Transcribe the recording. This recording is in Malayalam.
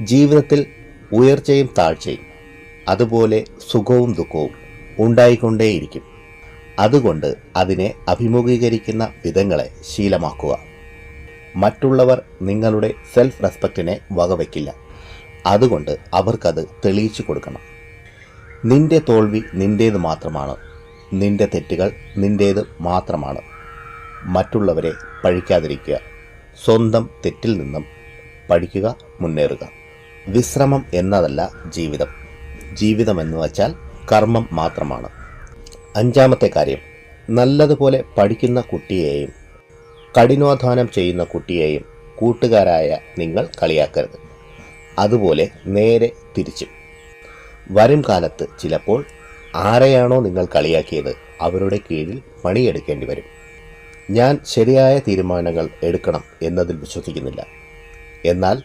ജീവിതത്തിൽ ഉയർച്ചയും താഴ്ചയും അതുപോലെ സുഖവും ദുഃഖവും ഉണ്ടായിക്കൊണ്ടേയിരിക്കും. അതുകൊണ്ട് അതിനെ അഭിമുഖീകരിക്കുന്ന വിധങ്ങളെ ശീലമാക്കുക. മറ്റുള്ളവർ നിങ്ങളുടെ സെൽഫ് റെസ്പെക്റ്റിനെ വകവയ്ക്കില്ല അതുകൊണ്ട് അവർക്കത് തെളിയിച്ചു കൊടുക്കണം. നിന്റെ തോൽവി നിന്റേത് മാത്രമാണ്. നിന്റെ തെറ്റുകൾ നിന്റേത് മാത്രമാണ്. മറ്റുള്ളവരെ പഴിക്കാതിരിക്കുക. സ്വന്തം തെറ്റിൽ നിന്നും പഠിക്കുക മുന്നേറുക. വിശ്രമം എന്നതല്ല ജീവിതം. ജീവിതം എന്ന് വച്ചാൽ കർമ്മം മാത്രമാണ്. അഞ്ചാമത്തെ കാര്യം നല്ലതുപോലെ പഠിക്കുന്ന കുട്ടിയെയും കഠിനാധ്വാനം ചെയ്യുന്ന കുട്ടിയെയും കൂട്ടുകാരായ നിങ്ങൾ കളിയാക്കരുത്. അതുപോലെ നേരെ തിരിച്ചും. വരും കാലത്ത് ചിലപ്പോൾ ആരെയാണോ നിങ്ങൾ കളിയാക്കിയത് അവരുടെ കീഴിൽ പണിയെടുക്കേണ്ടി വരും. ഞാൻ ശരിയായ തീരുമാനങ്ങൾ എടുക്കണം എന്നതിൽ വിശ്വസിക്കുന്നില്ല. എന്നാൽ